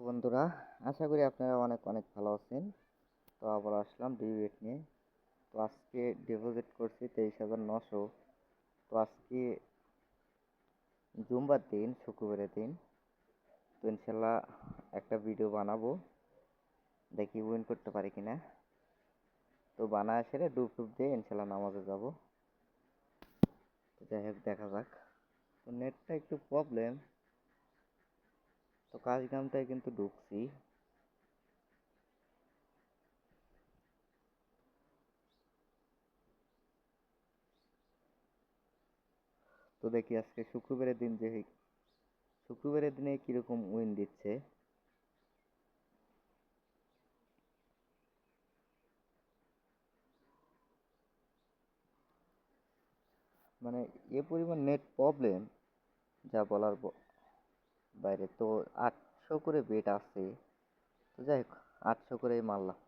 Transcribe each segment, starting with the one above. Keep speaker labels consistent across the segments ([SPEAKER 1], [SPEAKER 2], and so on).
[SPEAKER 1] বন্ধুরা, আশা করি আপনারা অনেক অনেক ভালো আছেন। তো আবার আসলাম ডিবেট নিয়ে। তো আজকে ডিপোজিট করছি তেইশ হাজার নশো। তো আজকে জুম্বার দিন, শুক্রবারের দিন। তো ইনশাল্লাহ একটা ভিডিও বানাবো। দেখি উইন করতে পারি কিনা। তো বানায় সেরে ডুব ডুব দিয়ে ইনশাল্লাহ নামাজে যাব। তো যাই হোক, দেখা যাক। তো নেটটা একটু প্রবলেম তো কাজ গ্রামটায় কিন্তু ঢুকছি। তো দেখি আজকে শুক্রবারের দিন যে শুক্রবারের দিনে কীরকম উইন দিচ্ছে। মানে এ পরিমাণ নেট প্রবলেম, যা বলার বাইরে। তো আটশো করে বেট আছে। তো যাই হোক, আটশো করেই মারলাম।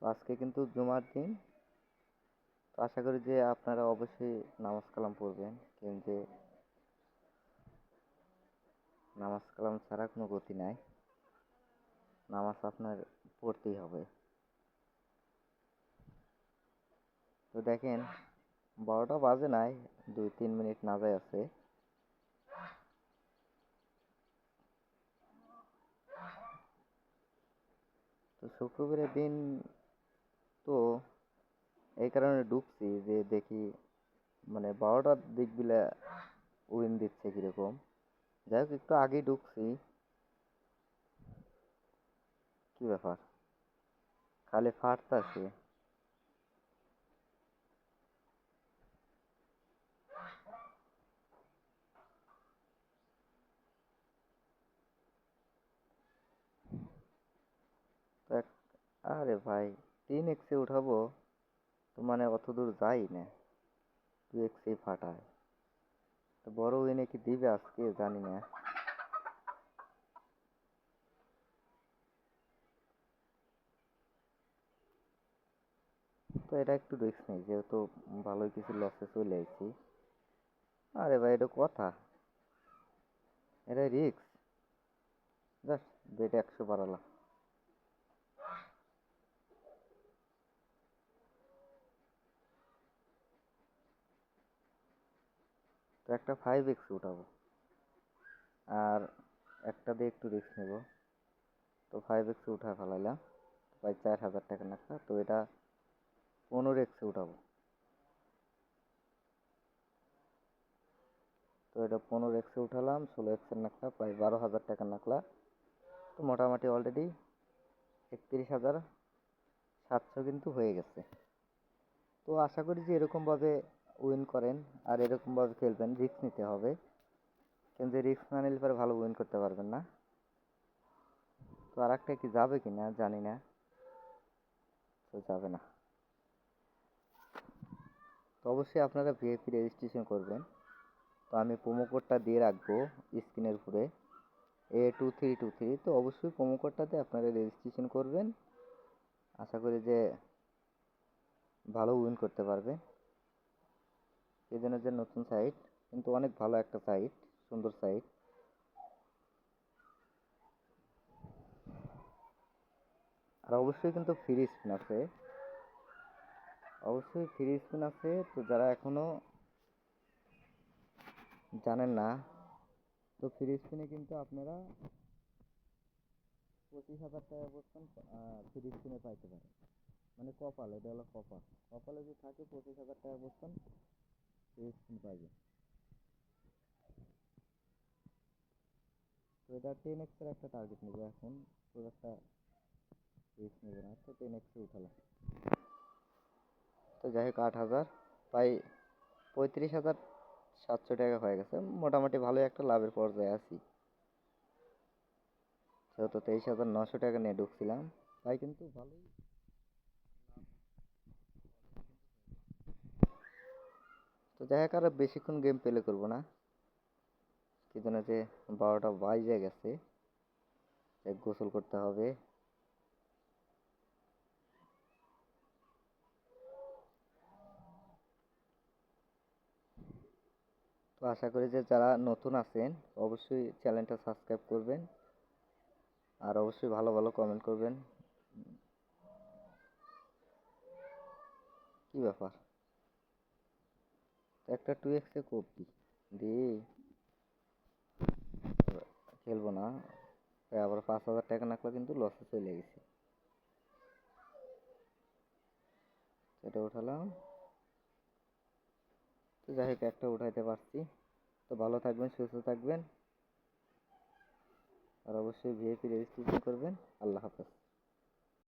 [SPEAKER 1] তো আজকে কিন্তু জুমার দিন। তো আশা করি যে আপনারা অবশ্যই নামাজ কালাম পড়বেন। কিন্তু নামাজ কালাম ছাড়া কোনো গতি নাই। নামাজ আপনার পড়তেই হবে। তো দেখেন, বারোটা বাজে নাই, দুই তিন মিনিট না যায় আছে। তো শুক্রবারের দিন তো এই কারণে ঢুকছি যে দেখি মানে বারোটার দিক বিলে উইন দিচ্ছে কীরকম। যাই হোক, একটু আগেই ঢুকছি। কি ব্যাপার? খালি ফাটতাছে তো এক- আরে ভাই, তিন এক্সে উঠাবো? তো মানে অত দূর যাই না টু এক্সে ফাটায়। তো বড় উইনে কি দিবে আজকে? জানি না। তো এটা একটু রিস্ক নেই, যেহেতু ভালোই কিছু লসে চলে আইছি। আরে ভাই, এটা কথা। এটা রিস্ক জাস্ট বেট একশো বাড়ালাম তো একটা ফাইভ এক্স উঠাবো। আর একটা দিয়ে একটু রিস্ক নেব। তো ফাইভ এক্সে উঠা ফেলাইলাম প্রায় চার হাজার টাকা নাকা তো এটা পনেরো এক্সে উঠাবো। তো এটা পনেরো এক্সে উঠালাম, ষোলো এক্সের নাকলা প্রায় বারো হাজার টাকা নাকলা তো মোটামুটি অলরেডি একত্রিশ হাজার সাতশো কিন্তু হয়ে গেছে। তো আশা করি যে এরকমভাবে উইন করেন আর এরকমভাবে খেলবেন, রিস্ক নিতে হবে। কিন্তু রিস্ক না নিলে পরে ভালো উইন করতে পারবেন না। তো আর একটা কি যাবে কি না জানি না। তো যাবে না। তো অবশ্যই আপনারা ভিআইপি রেজিস্ট্রেশন করবেন। তো আমি প্রোমো কোডটা দিয়ে রাখব স্ক্রিনের উপরে। A two three two three তো অবশ্যই প্রোমো কোডটাতে আপনারা রেজিস্ট্রেশন করবেন। আশা করি যে ভালো উইন করতে পারবে এজন্য যে নতুন সাইট কিন্তু অনেক ভালো একটা সাইট সুন্দর সাইট আর অবশ্যই কিন্তু ফ্রি স্পিন আছে। অবশ্যই ফ্রি স্পিন আছে, তো যারা এখনও জানেন না, তো ফ্রি স্পিনে কিন্তু আপনারা পঁচিশ হাজার টাকা পর্যন্ত ফ্রি স্পিনে পাইতে পারেন। মানে কপাল এটা হলো কপাল। কপালে যদি থাকে পঁচিশ হাজার টাকা পর্যন্ত তো এটা একটা টার্গেট এখন। না, তো উঠালাম। তো যাই হোক, আট হাজার, প্রায় পঁয়ত্রিশ হাজার সাতশো টাকা হয়ে গেছে। মোটামুটি ভালোই একটা লাভের পর্যায়ে আছি। যেহেতু তেইশ হাজার নশো টাকা নিয়ে ঢুকছিলাম, তাই কিন্তু ভালোই যাই হোক, আর বেশিক্ষণ গেম প্লে করব না। কি জন্য যে বারোটা বাজে গেছে। গোসল করতে হবে। তো আশা করি যে যারা নতুন আছেন, অবশ্যই চ্যানেলটা সাবস্ক্রাইব করবেন। আর অবশ্যই ভালো ভালো কমেন্ট করবেন। কি ব্যাপার? একটা টু এক্সে কপি দি। খেলব না। আবার পাঁচ হাজার টাকা নাকলে কিন্তু লসে চলে গেছে। এটা উঠালাম। তো যাই হোক, একটা উঠাইতে পারছি। তো ভালো থাকবেন, সুস্থ থাকবেন। আর অবশ্যই ভিআইপি রেজিস্ট্রেশন করবেন। আল্লাহ হাফেজ।